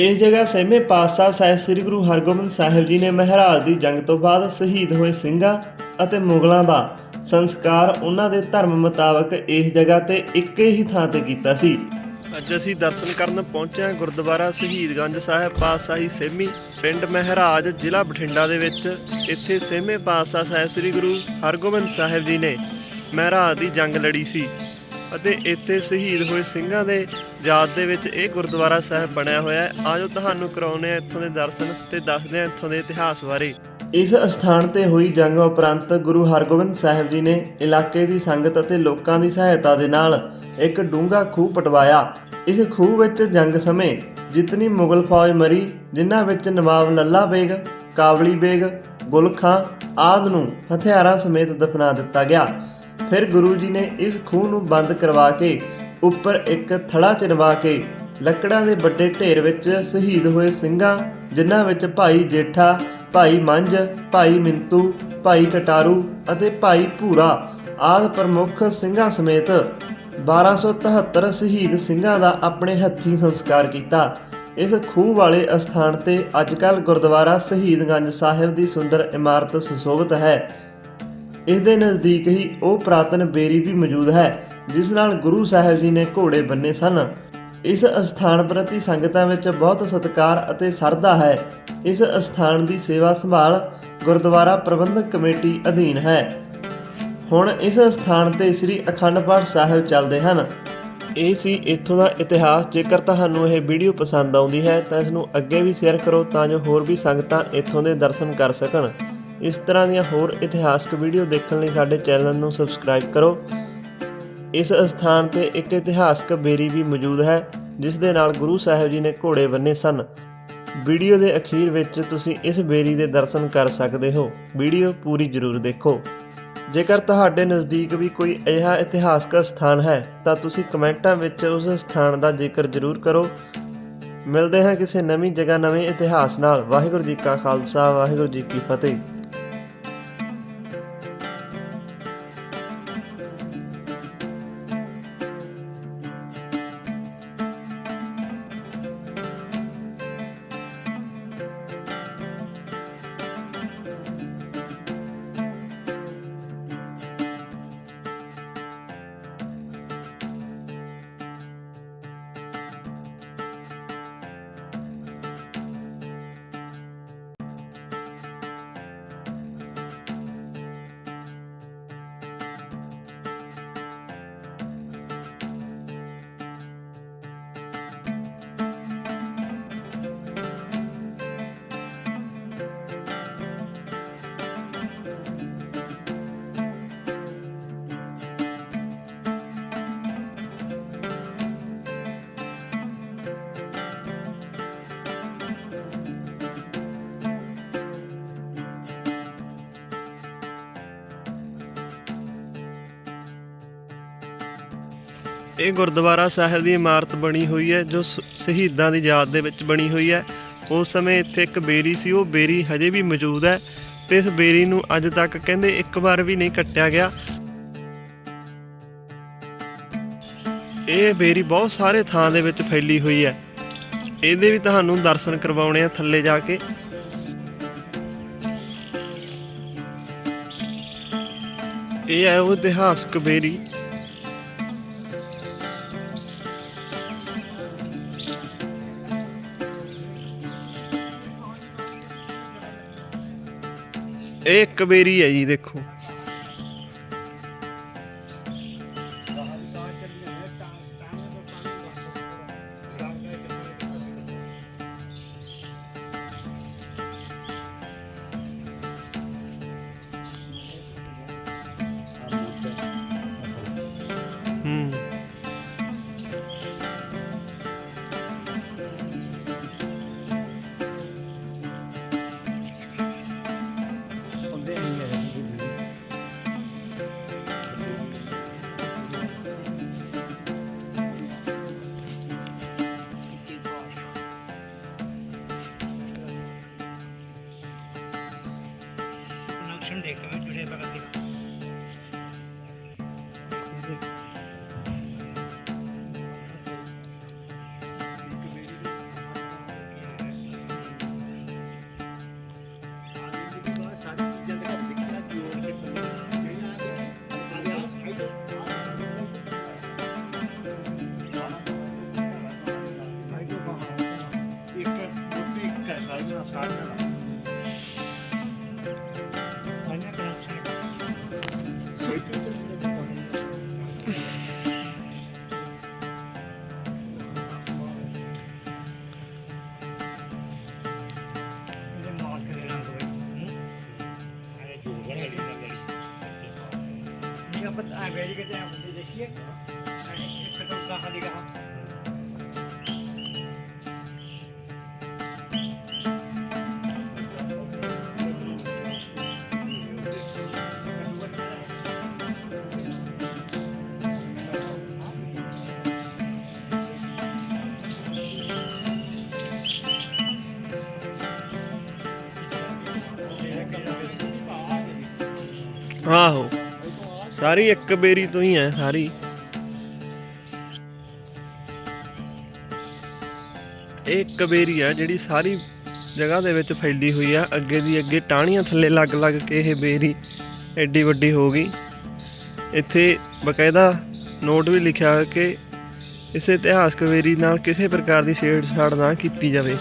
ਇਸ ਜਗ੍ਹਾ ਸਹਿਮੇ ਪਾਤਸ਼ਾਹ ਸਾਹਿਬ ਸ੍ਰੀ ਗੁਰੂ ਹਰਗੋਬਿੰਦ ਸਾਹਿਬ ਜੀ ਨੇ ਮਹਾਰਾਜ ਦੀ ਜੰਗ ਤੋਂ ਬਾਅਦ ਸ਼ਹੀਦ ਹੋਏ ਸਿੰਘਾਂ ਅਤੇ ਮੁਗਲਾਂ ਦਾ ਸੰਸਕਾਰ ਉਹਨਾਂ ਦੇ ਧਰਮ ਮੁਤਾਬਕ ਇਸ ਜਗ੍ਹਾ ਤੇ ਇੱਕ ਹੀ ਥਾਂ ਤੇ ਕੀਤਾ ਸੀ। ਅੱਜ ਅਸੀਂ ਦਰਸ਼ਨ ਕਰਨ ਪਹੁੰਚੇ ਹਾਂ ਗੁਰਦੁਆਰਾ ਸ਼ਹੀਦਗੰਜ ਸਾਹਿਬ ਪਾਤਸ਼ਾਹੀ ਸੇਮੀ ਪਿੰਡ ਮਹਿਰਾਜ ਜ਼ਿਲ੍ਹਾ ਬਠਿੰਡਾ ਦੇ ਵਿੱਚ। ਇੱਥੇ ਸੇਮੇ ਪਾਤਸ਼ਾਹ ਸਾਹਿਬ ਸ੍ਰੀ ਗੁਰੂ ਹਰਗੋਬਿੰਦ ਸਾਹਿਬ ਜੀ ਨੇ ਮਹਿਰਾਜ ਦੀ ਜੰਗ ਲੜੀ ਸੀ। ਅਤੇ ਇੱਥੇ ਸ਼ਹੀਦ ਹੋਏ ਸਿੰਘਾਂ ਦੇ ਯਾਦ ਦੇ ਵਿੱਚ ਇਹ ਗੁਰਦੁਆਰਾ ਸਾਹਿਬ ਬਣਿਆ ਹੋਇਆ ਹੈ। ਆਜੋ ਤੁਹਾਨੂੰ ਕਰਾਉਨੇ ਆ ਇੱਥੋਂ ਦੇ ਦਰਸ਼ਨ ਤੇ ਦੱਸਦੇ ਆ ਇੱਥੋਂ ਦੇ ਇਤਿਹਾਸ ਬਾਰੇ। ਇਸ ਸਥਾਨ ਤੇ ਹੋਈ ਜੰਗ ਉਪਰੰਤ ਗੁਰੂ ਹਰਗੋਬਿੰਦ ਸਾਹਿਬ ਜੀ ਨੇ ਇਲਾਕੇ ਦੀ ਸੰਗਤ ਅਤੇ ਲੋਕਾਂ ਦੀ ਸਹਾਇਤਾ ਦੇ ਨਾਲ ਇੱਕ ਡੂੰਘਾ ਖੂਹ ਪਟਵਾਇਆ। ਇਸ ਖੂਹ ਵਿੱਚ ਜੰਗ ਸਮੇਂ ਜਿਤਨੀ ਮੁਗਲ ਫੌਜ ਮਰੀ, ਜਿਨ੍ਹਾਂ ਵਿੱਚ ਨਵਾਬ ਲੱਲਾ ਬੇਗ, ਕਾਬਲੀ ਬੇਗ, ਗੁਲਖਾਂ ਆਦਿ ਨੂੰ ਹਥਿਆਰਾਂ ਸਮੇਤ ਦਫਨਾ ਦਿੱਤਾ ਗਿਆ। ਫਿਰ ਗੁਰੂ ਜੀ ਨੇ ਇਸ ਖੂਹ ਨੂੰ ਬੰਦ ਕਰਵਾ ਕੇ ਉੱਪਰ ਇੱਕ ਥੜਾ ਚਿਣਵਾ ਕੇ ਲੱਕੜਾਂ ਦੇ ਵੱਡੇ ਢੇਰ ਵਿੱਚ ਸ਼ਹੀਦ ਹੋਏ ਸਿੰਘਾਂ, ਜਿਨ੍ਹਾਂ ਵਿੱਚ ਭਾਈ ਜੇਠਾ, ਭਾਈ ਮੰਝ, ਭਾਈ ਮਿੰਤੂ, ਭਾਈ ਕਟਾਰੂ ਅਤੇ ਭਾਈ ਭੂਰਾ ਆਦਿ ਪ੍ਰਮੁੱਖ ਸਿੰਘਾਂ ਸਮੇਤ 1273 ਸ਼ਹੀਦ ਸਿੰਘਾਂ ਦਾ ਆਪਣੇ ਹੱਥੀਂ ਸੰਸਕਾਰ ਕੀਤਾ। ਇਸ ਖੂਹ ਵਾਲੇ ਅਸਥਾਨ ਤੇ ਅੱਜਕੱਲ ਗੁਰਦੁਆਰਾ ਸ਼ਹੀਦਗੰਜ ਸਾਹਿਬ ਦੀ ਸੁੰਦਰ ਇਮਾਰਤ ਸੁਸ਼ੋਭਿਤ ਹੈ। ਇਸ ਦੇ ਨਜ਼ਦੀਕ ਹੀ ਉਹ ਪ੍ਰਾਤਨ ਬੇਰੀ ਵੀ ਮੌਜੂਦ ਹੈ, ਜਿਸ ਨਾਲ ਗੁਰੂ ਸਾਹਿਬ ਜੀ ਨੇ ਘੋੜੇ ਬੰਨੇ ਸਨ। ਇਸ ਅਸਥਾਨ ਪ੍ਰਤੀ ਸੰਗਤਾਂ ਵਿੱਚ ਬਹੁਤ ਸਤਿਕਾਰ ਅਤੇ ਸਰਧਾ ਹੈ। ਇਸ ਅਸਥਾਨ ਦੀ ਸੇਵਾ ਸੰਭਾਲ ਗੁਰਦੁਆਰਾ ਪ੍ਰਬੰਧਕ ਕਮੇਟੀ ਅਧੀਨ ਹੈ। ਹੁਣ ਇਸ ਸਥਾਨ ਤੇ ਸ੍ਰੀ ਅਖੰਡ ਪਾਠ ਸਾਹਿਬ ਚੱਲਦੇ ਹਨ। ਇਹ ਸੀ ਇੱਥੋਂ ਦਾ ਇਤਿਹਾਸ। ਜੇਕਰ ਤੁਹਾਨੂੰ ਇਹ ਵੀਡੀਓ ਪਸੰਦ ਆਉਂਦੀ ਹੈ, ਤਾਂ ਇਸ ਨੂੰ ਅੱਗੇ ਵੀ ਸ਼ੇਅਰ ਕਰੋ, ਤਾਂ ਜੋ ਹੋਰ ਵੀ ਸੰਗਤਾਂ ਇੱਥੋਂ ਦੇ ਦਰਸ਼ਨ ਕਰ ਸਕਣ। ਇਸ ਤਰ੍ਹਾਂ ਦੀਆਂ ਹੋਰ ਇਤਿਹਾਸਕ ਵੀਡੀਓ ਦੇਖਣ ਲਈ ਸਾਡੇ ਚੈਨਲ ਨੂੰ ਸਬਸਕ੍ਰਾਈਬ ਕਰੋ। ਇਸ ਸਥਾਨ ਤੇ ਇੱਕ ਇਤਿਹਾਸਕ ਬੇਰੀ ਵੀ ਮੌਜੂਦ ਹੈ, ਜਿਸ ਦੇ ਨਾਲ ਗੁਰੂ ਸਾਹਿਬ ਜੀ ਨੇ ਘੋੜੇ ਬੰਨੇ ਸਨ। ਵੀਡੀਓ ਦੇ ਅਖੀਰ ਵਿੱਚ ਤੁਸੀਂ ਇਸ ਬੇਰੀ ਦੇ ਦਰਸ਼ਨ ਕਰ ਸਕਦੇ ਹੋ। ਵੀਡੀਓ ਪੂਰੀ ਜ਼ਰੂਰ ਦੇਖੋ। ਜੇਕਰ ਤੁਹਾਡੇ ਨਜ਼ਦੀਕ ਵੀ ਕੋਈ ਅਜਿਹਾ ਇਤਿਹਾਸਕ ਸਥਾਨ ਹੈ, ਤਾਂ ਤੁਸੀਂ ਕਮੈਂਟਾਂ ਵਿੱਚ ਉਸ ਸਥਾਨ ਦਾ ਜ਼ਿਕਰ ਜ਼ਰੂਰ ਕਰੋ। ਮਿਲਦੇ ਹਾਂ ਕਿਸੇ ਨਵੀਂ ਜਗ੍ਹਾ ਨਵੇਂ ਇਤਿਹਾਸ ਨਾਲ। ਵਾਹਿਗੁਰੂ ਜੀ ਕਾ ਖਾਲਸਾ, ਵਾਹਿਗੁਰੂ ਜੀ ਕੀ ਫਤਿਹ। ਇਹ ਗੁਰਦੁਆਰਾ ਸਾਹਿਬ ਦੀ ਇਮਾਰਤ ਬਣੀ ਹੋਈ ਹੈ, ਜੋ ਸ਼ਹੀਦਾਂ ਦੀ ਯਾਦ ਦੇ ਵਿੱਚ ਬਣੀ ਹੋਈ ਹੈ। ਉਸ ਸਮੇਂ ਇੱਥੇ ਇੱਕ ਬੇਰੀ ਸੀ, ਉਹ ਬੇਰੀ ਹਜੇ ਵੀ ਮੌਜੂਦ ਹੈ ਤੇ ਇਸ ਬੇਰੀ ਨੂੰ ਅੱਜ ਤੱਕ ਕਹਿੰਦੇ ਇੱਕ ਵਾਰ ਵੀ ਨਹੀਂ ਕੱਟਿਆ ਗਿਆ। ਇਹ ਬੇਰੀ ਬਹੁਤ ਸਾਰੇ ਥਾਂ ਦੇ ਵਿੱਚ ਫੈਲੀ ਹੋਈ ਹੈ। ਇਹਦੇ ਵੀ ਤੁਹਾਨੂੰ ਦਰਸ਼ਨ ਕਰਵਾਉਣੇ ਆ ਥੱਲੇ ਜਾ ਕੇ। ਇਹ ਹੈ ਉਹ ਇਤਿਹਾਸਕ ਬੇਰੀ। ਇਹ ਇੱਕ ਬੇਰੀ ਹੈ ਜੀ ਦੇਖੋ। Ayan, deh, kami juga bakal kita. Thank you. ਆਪਾਂ ਆ ਗਏ ਕਿ ਤੇ ਆਪਾਂ ਦੇਖੀਏ। ਇੱਕ ਤਾਂ ਕਹਾ ਦੀ ਕਹਾ ਆਹੋ। ਸਾਰੀ ਇੱਕ ਬੇਰੀ ਤੋਂ ਹੀ ਹੈ, ਸਾਰੀ। ਇਹ ਇੱਕ ਬੇਰੀ ਆ ਜਿਹੜੀ ਸਾਰੀ ਜਗ੍ਹਾ ਦੇ ਵਿੱਚ ਫੈਲੀ ਹੋਈ ਆ। ਅੱਗੇ ਦੀ ਅੱਗੇ ਟਾਹਣੀਆਂ ਥੱਲੇ ਲੱਗ ਲੱਗ ਕੇ ਇਹ ਬੇਰੀ ਐਡੀ ਵੱਡੀ ਹੋ ਗਈ। ਇੱਥੇ ਬਕਾਇਦਾ ਨੋਟ ਵੀ ਲਿਖਿਆ ਹੋਇਆ ਕਿ ਇਸ ਇਤਿਹਾਸਕ ਬੇਰੀ ਨਾਲ ਕਿਸੇ ਪ੍ਰਕਾਰ ਦੀ ਛੇੜਛਾੜ ਨਾ ਕੀਤੀ ਜਾਵੇ।